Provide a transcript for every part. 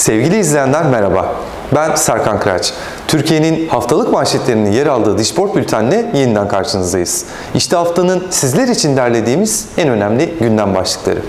Sevgili izleyenler merhaba. Ben Serkan Kıraç. Türkiye'nin haftalık manşetlerinin yer aldığı Dişport Bülten'le yeniden karşınızdayız. İşte haftanın sizler için derlediğimiz en önemli gündem başlıkları.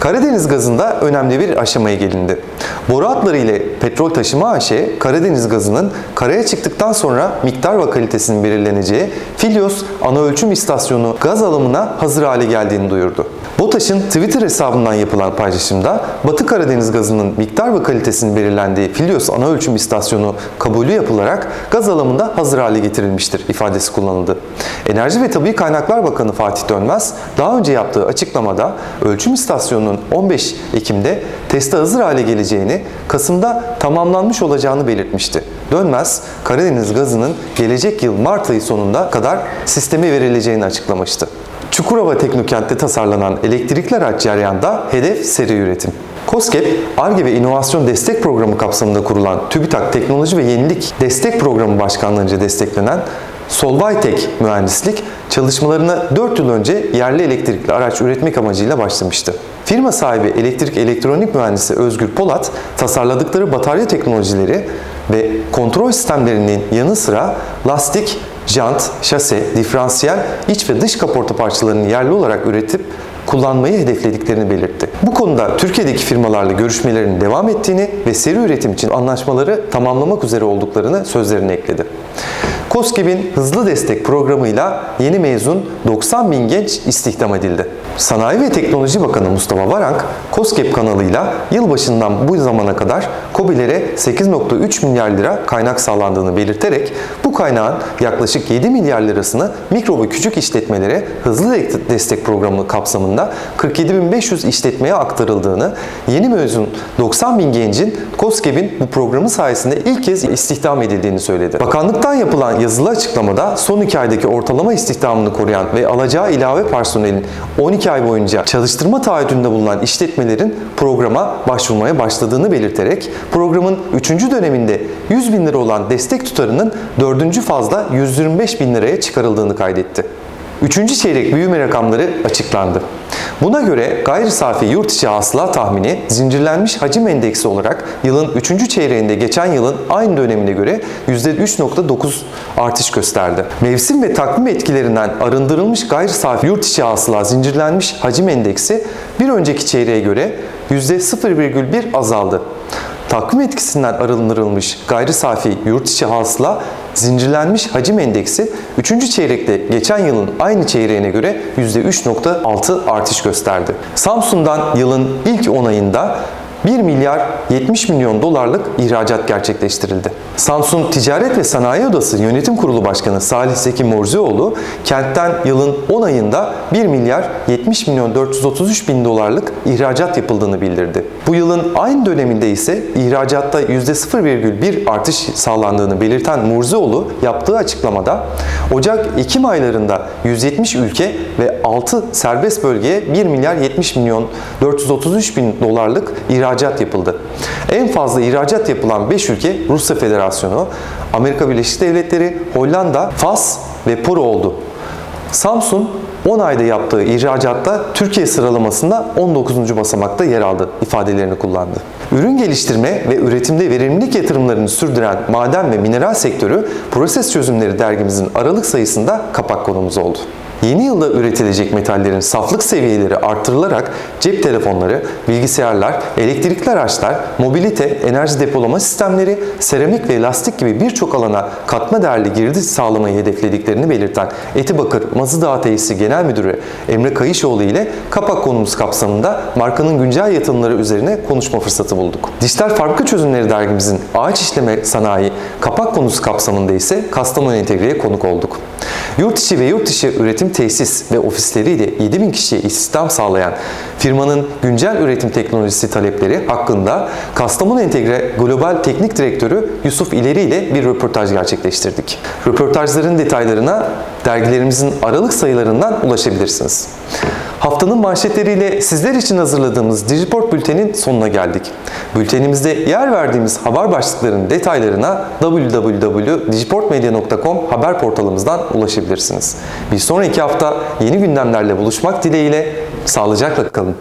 Karadeniz gazında önemli bir aşamaya gelindi. Boru hatları ile petrol taşıma AŞ, Karadeniz gazının karaya çıktıktan sonra miktar ve kalitesinin belirleneceği Filyos ana ölçüm istasyonu gaz alımına hazır hale geldiğini duyurdu. BOTAŞ'ın Twitter hesabından yapılan paylaşımda Batı Karadeniz gazının miktar ve kalitesinin belirlendiği Filyos ana ölçüm istasyonu kabulü yapılarak gaz alımında hazır hale getirilmiştir ifadesi kullanıldı. Enerji ve Tabi Kaynaklar Bakanı Fatih Dönmez daha önce yaptığı açıklamada ölçüm istasyonunun 15 Ekim'de teste hazır hale geleceğini, Kasım'da tamamlanmış olacağını belirtmişti. Dönmez, Karadeniz gazının gelecek yıl Mart ayı sonunda kadar sisteme verileceğini açıklamıştı. Çukurova Teknokent'te tasarlanan elektrikli araç ceryanda hedef seri üretim. COSGAP, ARGE ve İnovasyon Destek Programı kapsamında kurulan TÜBİTAK Teknoloji ve Yenilik Destek Programı Başkanlığı'nca desteklenen Solvaytek Mühendislik çalışmalarına 4 yıl önce yerli elektrikli araç üretmek amacıyla başlamıştı. Firma sahibi elektrik elektronik mühendisi Özgür Polat, tasarladıkları batarya teknolojileri ve kontrol sistemlerinin yanı sıra lastik, jant, şase, diferansiyel, iç ve dış kaporta parçalarını yerli olarak üretip kullanmayı hedeflediklerini belirtti. Bu konuda Türkiye'deki firmalarla görüşmelerinin devam ettiğini ve seri üretim için anlaşmaları tamamlamak üzere olduklarını sözlerine ekledi. KOSGEB'in hızlı destek programıyla yeni mezun 90 bin genç istihdam edildi. Sanayi ve Teknoloji Bakanı Mustafa Varank, KOSGEB kanalıyla yılbaşından bu zamana kadar KOBİ'lere 8.3 milyar lira kaynak sağlandığını belirterek bu kaynağın yaklaşık 7 milyar lirasını mikro ve küçük işletmelere hızlı destek programı kapsamında 47.500 işletmeye aktarıldığını, yeni mezun 90 bin gencin KOSGEB'in bu programı sayesinde ilk kez istihdam edildiğini söyledi. Bakanlıktan yapılan yazılı açıklamada son 2 aydaki ortalama istihdamını koruyan ve alacağı ilave personelin 12 ay boyunca çalıştırma taahhüdünde bulunan işletmelerin programa başvurmaya başladığını belirterek programın 3. döneminde 100 bin lira olan destek tutarının 4. fazla 125 bin liraya çıkarıldığını kaydetti. Üçüncü çeyrek büyüme rakamları açıklandı. Buna göre gayri safi yurt içi hasıla tahmini zincirlenmiş hacim endeksi olarak yılın 3. çeyreğinde geçen yılın aynı dönemine göre %3.9 artış gösterdi. Mevsim ve takvim etkilerinden arındırılmış gayri safi yurt içi hasıla zincirlenmiş hacim endeksi bir önceki çeyreğe göre %0,1 azaldı. Takvim etkisinden arındırılmış gayri safi yurt içi hasıla zincirlenmiş hacim endeksi 3. çeyrekte geçen yılın aynı çeyreğine göre %3.6 artış gösterdi. Samsun'dan yılın ilk 10 ayında 1 milyar 70 milyon dolarlık ihracat gerçekleştirildi. Samsun Ticaret ve Sanayi Odası Yönetim Kurulu Başkanı Salih Zeki Morzioğlu, kentten yılın 10 ayında 1 milyar 70 milyon 433 bin dolarlık ihracat yapıldığını bildirdi. Bu yılın aynı döneminde ise ihracatta %0,1 artış sağlandığını belirten Morzioğlu yaptığı açıklamada, Ocak-Ekim aylarında 170 ülke ve 6 serbest bölgeye 1 milyar 70 milyon 433 bin dolarlık ihracat ihracat yapıldı. En fazla ihracat yapılan 5 ülke Rusya Federasyonu, Amerika Birleşik Devletleri, Hollanda, Fas ve Peru oldu. Samsung 10 ayda yaptığı ihracatta Türkiye sıralamasında 19. basamakta yer aldı ifadelerini kullandı. Ürün geliştirme ve üretimde verimlilik yatırımlarını sürdüren maden ve mineral sektörü Proses Çözümleri dergimizin Aralık sayısında kapak konumuz oldu. Yeni yılda üretilecek metallerin saflık seviyeleri artırılarak cep telefonları, bilgisayarlar, elektrikli araçlar, mobilite, enerji depolama sistemleri, seramik ve lastik gibi birçok alana katma değerli girdi sağlamayı hedeflediklerini belirten Etibakır Mazıdağ Tesisi Genel Müdürü Emre Kayışoğlu ile kapak konumuz kapsamında markanın güncel yatırımları üzerine konuşma fırsatı bulduk. Dijital Fabrika Çözümleri dergimizin ağaç işleme sanayi kapak konusu kapsamında ise Kastamonu Entegre'ye konuk olduk. Yurt içi ve yurt dışı üretim tesis ve ofisleriyle 7000 kişiye istihdam sağlayan firmanın güncel üretim teknolojisi talepleri hakkında Kastamonu Entegre Global Teknik Direktörü Yusuf İleri ile bir röportaj gerçekleştirdik. Röportajların detaylarına dergilerimizin Aralık sayılarından ulaşabilirsiniz. Haftanın manşetleriyle sizler için hazırladığımız Digiport Bülten'in sonuna geldik. Bültenimizde yer verdiğimiz haber başlıklarının detaylarına www.digiportmedia.com haber portalımızdan ulaşabilirsiniz. Bir sonraki hafta yeni gündemlerle buluşmak dileğiyle sağlıcakla kalın.